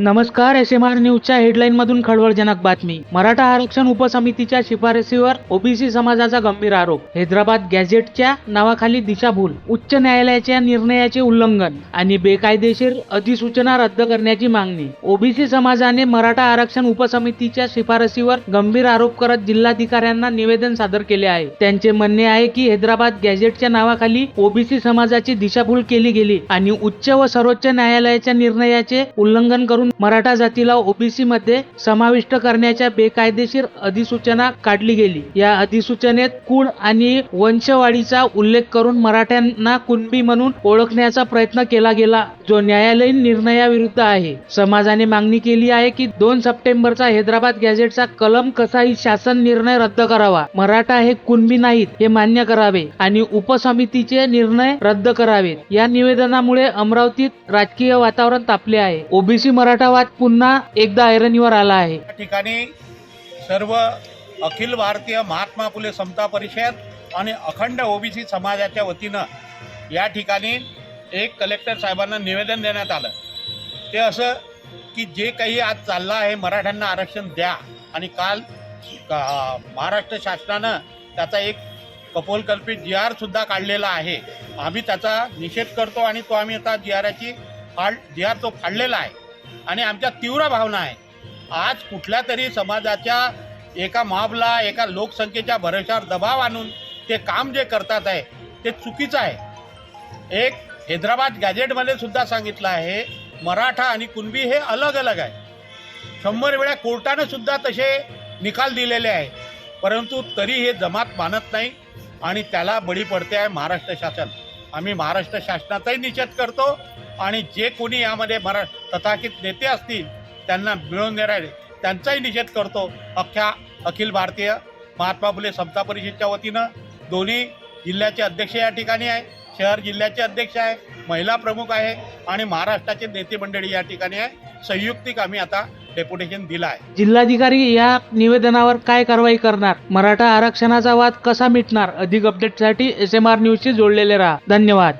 नमस्कार S M R न्यूजच्या headline मधून खळबळजनक बातमी. मराठा आरक्षण उपसमितीच्या शिफारसीवर ओबीसी समाजाचा गंभीर आरोप. हैदराबाद गॅझेटच्या नावाखाली दिशाभूल उच्च न्यायालयाच्या निर्णयाचे उल्लंघन आणि बेकायदेशीर अधिसूचना रद्द करण्याची मागणी. ओबीसी समाजाने मराठा आरक्षण उपसमितीच्या शिफारसीवर गंभीर आरोप करत जिल्हाधिकाऱ्यांना निवेदन सादर केले आहे. त्यांचे म्हणणे आहे की हैदराबाद गॅझेटच्या नावाखाली ओबीसी समाजाची दिशाभूल केली गेली आणि उच्च व सर्वोच्च न्यायालयाच्या निर्णयाचे उल्लंघन करून मराठा जातीला ओबीसी मध्ये समाविष्ट करण्याच्या बेकायदेशीर अधिसूचना काढली गेली. या अधिसूचनेत कुण आणि वंशवाढीचा उल्लेख करून मराठ्यांना कुणबी म्हणून ओळखण्याचा प्रयत्न केला गेला. जो न्यायालयीन निर्णयाविरुद्ध आहे. समाजाने मागणी केली आहे की दोन सप्टेंबरचा हैदराबाद गॅझेटचा कलम कसाही शासन निर्णय रद्द करावा. मराठा हे कुणबी नाहीत हे मान्य करावे आणि उपसमितीचे निर्णय रद्द करावेत. या निवेदनामुळे अमरावतीत राजकीय वातावरण तापले आहे. ओबीसी मराठावाद पुन्हा एकदा ऐरणीवर आला आहे. या ठिकाणी सर्व अखिल भारतीय महात्मा फुले समता परिषद आणि अखंड ओबीसी समाजाच्या वतीनं या ठिकाणी एक कलेक्टर साहेबांना निवेदन देण्यात आलं. ते असं की जे काही आज चाललं आहे मराठ्यांना आरक्षण द्या आणि काल का- महाराष्ट्र शासनानं त्याचा एक कपोलकल्पित जी आर सुद्धा काढलेला आहे. आम्ही त्याचा निषेध करतो आणि तो आम्ही आता जी आरची फाड जी आर तो फाडलेला आहे. आणि आमच्या तीव्र भावना आहे. आज कुठल्या तरी समाजाच्या एका मॉबला एका लोकसंख्येच्या भरवशावर दबाव आणून ते काम जे करतात आहे ते चुकीचं आहे. एक हैदराबाद गॅजेटमध्ये सुद्धा सांगितलं आहे मराठा आणि कुणबी हे अलग अलग आहे. शंभर वेळा कोर्टानं सुद्धा तसे निकाल दिलेले आहे परंतु तरी हे जमात मानत नाही आणि त्याला बळी पडते आहे महाराष्ट्र शासन. आम्ही महाराष्ट्र शासनाचाही निषेध करतो आणि जे कोणी यामध्ये मरा तथाकित नेते असतील त्यांना मिळवून देणार त्यांचाही निषेध करतो. अख्ख्या अखिल भारतीय महात्मा फुले समता परिषदच्या वतीनं दोन्ही जिल्ह्याचे अध्यक्ष या ठिकाणी आहे शहर जिल्ह्याचे अध्यक्ष आहे महिला प्रमुख आहे आणि महाराष्ट्राचे नेते मंडळी या ठिकाणी आहे. संयुक्तिक आम्ही आता डेप्युटेशन दिला आहे. जिल्हाधिकारी या निवेदनावर काय कारवाई करणार? मराठा आरक्षणाचा वाद कसा मिटणार? अधिक अपडेटसाठी एस एम आर न्यूजशी जोडलेले राहा. धन्यवाद.